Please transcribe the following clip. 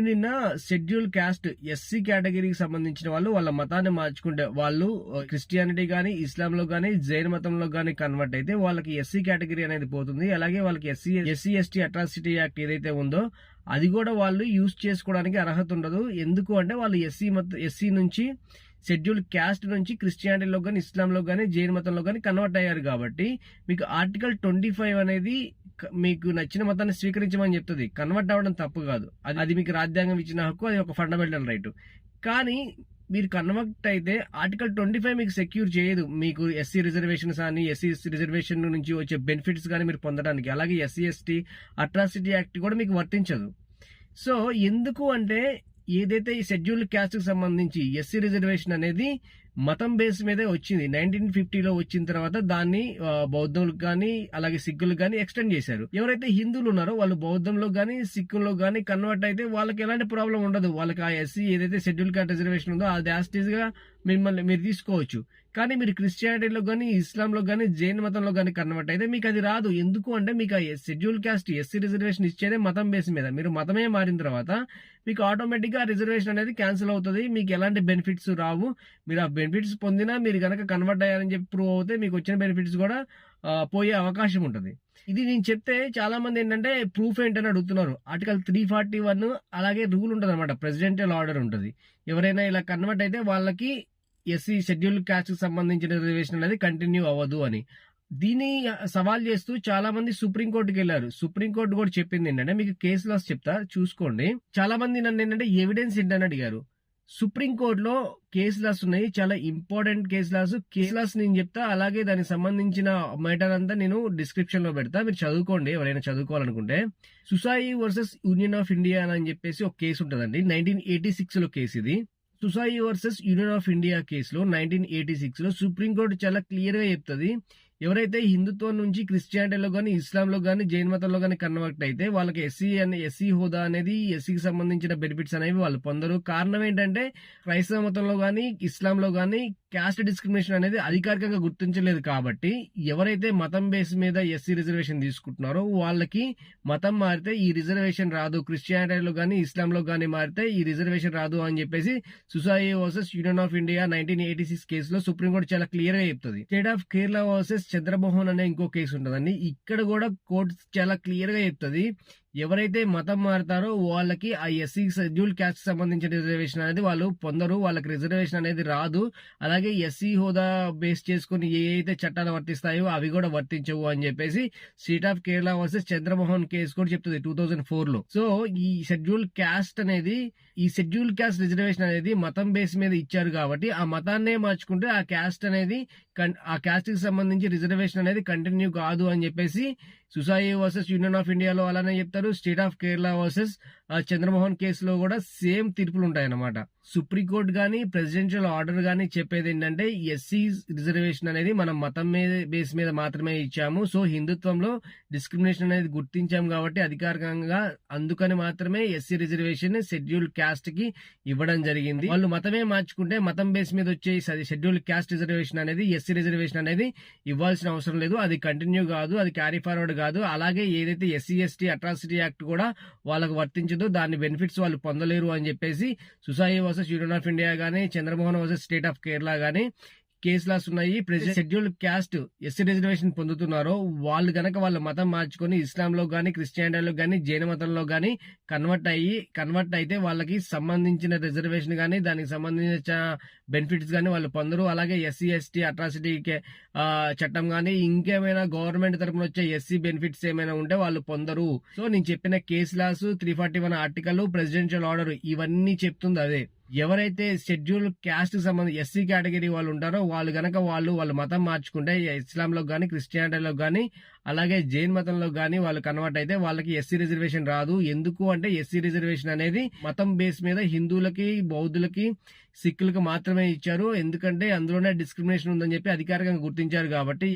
నిన్న schedule caste SC కేటగిరీకి సంబంధించిన వాళ్ళు వాళ్ళ మతాన్ని మార్చుకుంటే వాళ్ళు క్రిస్టియానిటీ గానీ ఇస్లాం లో గానీ జైన మతంలో గానీ కన్వర్ట్ అయితే వాళ్ళకి ఎస్సీ కేటగిరీ అనేది పోతుంది. అలాగే వాళ్ళకి SC SC ST atrocity act ఏదైతే ఉందో అది కూడా వాళ్ళు యూజ్ చేసుకోవడానికి అర్హత ఉండదు. ఎందుకు అంటే వాళ్ళు ఎస్సీ మత ఎస్సీ నుంచి షెడ్యూల్ క్యాస్ట్ నుంచి క్రిస్టియానిటీలో కానీ ఇస్లాంలో కానీ జైన్ మతంలో కానీ కన్వర్ట్ అయ్యారు కాబట్టి మీకు ఆర్టికల్ ట్వంటీ ఫైవ్ అనేది మీకు నచ్చిన మతాన్ని స్వీకరించమని చెప్తుంది. కన్వర్ట్ అవ్వడం తప్పు కాదు. అది అది మీకు రాజ్యాంగం ఇచ్చిన హక్కు అది ఒక ఫండమెంటల్ రైట్. కానీ మీరు కన్వర్ట్ అయితే ఆర్టికల్ ట్వంటీ ఫైవ్ మీకు సెక్యూర్ చేయదు. మీకు ఎస్సీ రిజర్వేషన్స్ కానీ ఎస్సీ రిజర్వేషన్ నుంచి వచ్చే బెనిఫిట్స్ కానీ మీరు పొందడానికి. అలాగే ఎస్సీ ఎస్టీ అట్రాసిటీ యాక్ట్ కూడా మీకు వర్తించదు. సో ఎందుకు అంటే ఏదైతే ఈ షెడ్యూల్ క్యాస్ట్కి సంబంధించి ఎస్సీ రిజర్వేషన్ అనేది మతం బేస్ మీదే వచ్చింది నైన్టీన్ ఫిఫ్టీలో వచ్చిన తర్వాత దాన్ని బౌద్ధంలకు బౌద్ధులకు కానీ అలాగే సిక్కులకు కానీ ఎక్స్టెండ్ చేశారు. ఎవరైతే హిందువులు ఉన్నారో వాళ్ళు బౌద్ధంలో కానీ సిక్కుల్లో కానీ కన్వర్ట్ అయితే వాళ్ళకి ఎలాంటి ప్రాబ్లం ఉండదు. వాళ్ళకి ఆ ఎస్సీ ఏదైతే షెడ్యూల్ క్యాస్ట్ రిజర్వేషన్ ఉందో అది యాస్టీస్గా మిమ్మల్ని మీరు తీసుకోవచ్చు. కానీ మీరు క్రిస్టియానిటీలో కానీ ఇస్లాంలో కానీ జైన్ మతంలో కానీ కన్వర్ట్ అయితే మీకు అది రాదు. ఎందుకు అంటే మీకు ఆ షెడ్యూల్ క్యాస్ట్ ఎస్సీ రిజర్వేషన్ ఇచ్చేదే మతం బేస్ మీద. మీరు మతమే మారిన తర్వాత మీకు ఆటోమేటిక్గా రిజర్వేషన్ అనేది క్యాన్సిల్ అవుతుంది. మీకు ఎలాంటి బెనిఫిట్స్ రావు. మీరు ఆ బెనిఫిట్స్ పొందినా మీరు కనుక కన్వర్ట్ అయ్యారని చెప్పి ప్రూవ్ అవుతే మీకు వచ్చిన బెనిఫిట్స్ కూడా పోయే అవకాశం ఉంటుంది. ఇది నేను చెప్తే చాలా మంది ఏంటంటే ప్రూఫ్ ఏంటని అడుగుతున్నారు. ఆర్టికల్ త్రీ ఫార్టీ వన్ అలాగే రూల్ ఉంటుంది అనమాట ప్రెసిడెంటల్ ఆర్డర్ ఉంటుంది. ఎవరైనా ఇలా కన్వర్ట్ అయితే వాళ్ళకి ఎస్సీ షెడ్యూల్ క్యాస్ట్కి సంబంధించిన రిజర్వేషన్ అనేది కంటిన్యూ అవ్వదు అని. దీన్ని సవాల్ చేస్తూ చాలా మంది సుప్రీంకోర్టుకి వెళ్ళారు. సుప్రీంకోర్టు కూడా చెప్పింది ఏంటంటే మీకు కేసు లాస్ చెప్తా చూసుకోండి. చాలా మంది నన్ను ఏంటంటే ఎవిడెన్స్ ఏంటని అడిగారు. సుప్రీంకోర్టులో కేసు లాస్ ఉన్నాయి. చాలా important case laws. Case laws నేను చెప్తా అలాగే దానికి సంబంధించిన మ్యాటర్ అంతా నేను డిస్క్రిప్షన్లో పెడతా. మీరు చదువుకోండి ఎవరైనా చదువుకోవాలనుకుంటే. Soosai versus Union of India అని చెప్పేసి ఒక కేసు ఉంటుందండి. నైన్టీన్ ఎయిటీ సిక్స్లో కేసు ఇది. Soosai versus Union of India కేసులో నైన్టీన్ ఎయిటీ సిక్స్లో సుప్రీంకోర్టు చాలా క్లియర్గా చెప్తుంది ఎవరైతే హిందుత్వం నుంచి క్రిస్టియానిటీలో కానీ ఇస్లాంలో కానీ జైన్ మతంలో కానీ కన్వర్ట్ అయితే వాళ్ళకి ఎస్సీ అనే ఎస్సీ హోదా అనేది ఎస్సీకి సంబంధించిన బెనిఫిట్స్ అనేవి వాళ్ళు పొందరు. కారణం ఏంటంటే క్రైస్తవ మతంలో కానీ ఇస్లాంలో కానీ క్యాస్ట్ డిస్క్రిమినేషన్ అనేది అధికారికంగా గుర్తించలేదు కాబట్టి ఎవరైతే మతం బేస్ మీద ఎస్సీ రిజర్వేషన్ తీసుకుంటున్నారో వాళ్ళకి మతం మారితే ఈ రిజర్వేషన్ రాదు క్రిస్టియానిటీలో కానీ ఇస్లాంలో కానీ మారితే ఈ రిజర్వేషన్ రాదు అని చెప్పేసి Soosai versus Union of India nineteen eighty six కేసులో సుప్రీంకోర్టు చాలా క్లియర్గా చెప్తుంది. State of Kerala versus Chandramohan అనే ఇంకో కేసు ఉంటుందండి ఇక్కడ కూడా కోర్టు చాలా క్లియర్గా చెప్తుంది. ఎవరైతే మతం మారుతారో వాళ్ళకి ఆ ఎస్సీ షెడ్యూల్ క్యాస్ట్ సంబంధించిన రిజర్వేషన్ అనేది వాళ్ళు పొందరు వాళ్ళకి రిజర్వేషన్ అనేది రాదు. అలాగే ఎస్సీ హోదా బేస్ చేసుకుని ఏ అయితే చట్టాలు వర్తిస్తాయో అవి కూడా వర్తించవు అని చెప్పేసి State of Kerala versus Chandramohan case కూడా చెప్తుంది టూ థౌజండ్ ఫోర్లో. సో ఈ షెడ్యూల్ క్యాస్ట్ అనేది ఈ షెడ్యూల్ క్యాస్ట్ రిజర్వేషన్ అనేది మతం బేస్ మీద ఇచ్చారు కాబట్టి ఆ మతాన్నే మార్చుకుంటే ఆ క్యాస్ట్ అనేది కన్- ఆ క్యాస్ట్కి సంబంధించి రిజర్వేషన్ అనేది కంటిన్యూ కాదు అని చెప్పేసి సుసాయి వర్సెస్ యూనియన్ ఆఫ్ ఇండియాలో అలానే చెప్తారు. State of Kerala versus Chandramohan కేసులో కూడా సేమ్ తీర్పులు ఉంటాయన్నమాట సుప్రీంకోర్టు కానీ ప్రెసిడెన్షియల్ ఆర్డర్ కానీ చెప్పేది ఏంటంటే ఎస్సీ రిజర్వేషన్ అనేది మనం మతం మీద బేస్ మీద మాత్రమే ఇచ్చాము. సో హిందుత్వంలో డిస్క్రిమినేషన్ అనేది గుర్తించాం కాబట్టి అధికారికంగా అందుకని మాత్రమే ఎస్సీ రిజర్వేషన్ షెడ్యూల్ క్యాస్ట్కి ఇవ్వడం జరిగింది. వాళ్ళు మతమే మార్చుకుంటే మతం బేస్ మీద వచ్చే షెడ్యూల్ క్యాస్ట్ రిజర్వేషన్ అనేది ఎస్సీ రిజర్వేషన్ అనేది ఇవ్వాల్సిన అవసరం లేదు. అది కంటిన్యూ కాదు అది క్యారీ ఫార్వర్డ్ కాదు. అలాగే ఏదైతే ఎస్సీ ఎస్టీ అట్రాసిటీ యాక్ట్ కూడా వాళ్ళకు వర్తించదు దాని బెనిఫిట్స్ వాళ్ళు పొందలేరు అని చెప్పేసి Soosai versus Union of India గానీ Chandramohan versus State of Kerala గానీ కేసు లాస్ ఉన్నాయి present schedule caste SC reservation పొందుతున్నారో వాళ్ళు గనక వాళ్ళ మతం మార్చుకొని ఇస్లాంలో గానీ క్రిస్టియానిటీలో గానీ జైన మతంలో గానీ కన్వర్ట్ అయ్యి కన్వర్ట్ అయితే వాళ్ళకి సంబంధించిన రిజర్వేషన్ గానీ దానికి సంబంధించిన బెనిఫిట్స్ గానీ వాళ్ళు పొందరు. అలాగే ఎస్సీ ఎస్టీ అట్రాసిటీ చట్టం గానీ ఇంకేమైనా గవర్నమెంట్ తరపున వచ్చే ఎస్సీ బెనిఫిట్స్ ఏమైనా ఉంటే వాళ్ళు పొందరు. సో నేను చెప్పిన case laws three forty one article presidential order ఇవన్నీ చెప్తుంది అదే. ఎవరైతే షెడ్యూల్ క్యాస్ట్ సంబంధించి ఎస్సీ కేటగిరీ వాళ్ళు ఉంటారో వాళ్ళు గనక వాళ్ళు వాళ్ళ మతం మార్చుకుంటే ఇస్లాంలో కానీ క్రిస్టియానిటీలో కానీ అలాగే జైన్ మతంలో కానీ వాళ్ళు కన్వర్ట్ అయితే వాళ్ళకి ఎస్సీ రిజర్వేషన్ రాదు. ఎందుకు అంటే ఎస్సీ రిజర్వేషన్ అనేది మతం బేస్ మీద హిందువులకి బౌద్ధులకి సిక్కులకు మాత్రమే ఇచ్చారు. ఎందుకంటే అందులోనే డిస్క్రిమినేషన్ ఉందని చెప్పి అధికారికంగా గుర్తించారు కాబట్టి